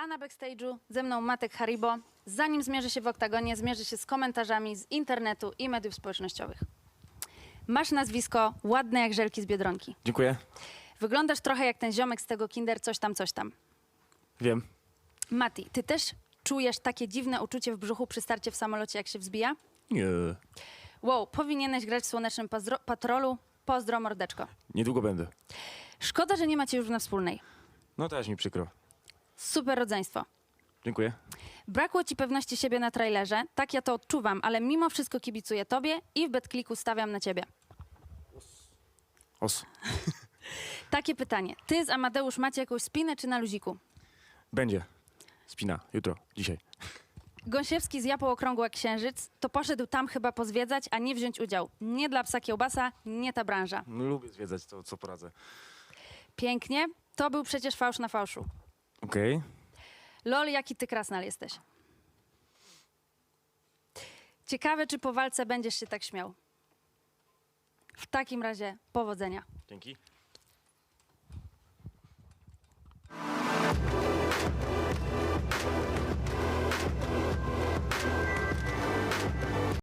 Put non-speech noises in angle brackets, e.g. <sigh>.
A na backstage'u ze mną Matek Haribo. Zanim zmierzy się w oktagonie, zmierzy się z komentarzami z internetu i mediów społecznościowych. Masz nazwisko ładne jak żelki z Biedronki. Dziękuję. Wyglądasz trochę jak ten ziomek z tego kinder coś tam, coś tam. Wiem. Mati, ty też czujesz takie dziwne uczucie w brzuchu przy starcie w samolocie, jak się wzbija? Nie. Wow, powinieneś grać w Słonecznym Patrolu. Pozdro, mordeczko. Niedługo będę. Szkoda, że nie macie już na wspólnej. No też mi przykro. Super rodzeństwo. Dziękuję. Brakło ci pewności siebie na trailerze, tak ja to odczuwam, ale mimo wszystko kibicuję tobie i w betkliku stawiam na ciebie. Os. <laughs> Takie pytanie. Ty z Amadeusz macie jakąś spinę czy na luziku? Będzie. Spina. Jutro. Dzisiaj. Gąsiewski zjapał okrągło jak księżyc, to poszedł tam chyba pozwiedzać, a nie wziąć udział. Nie dla psa kiełbasa, nie ta branża. No, lubię zwiedzać, to co poradzę. Pięknie. To był przecież fałsz na fałszu. Okej. Lol, jaki ty krasnal jesteś. Ciekawe, czy po walce będziesz się tak śmiał. W takim razie powodzenia. Dzięki.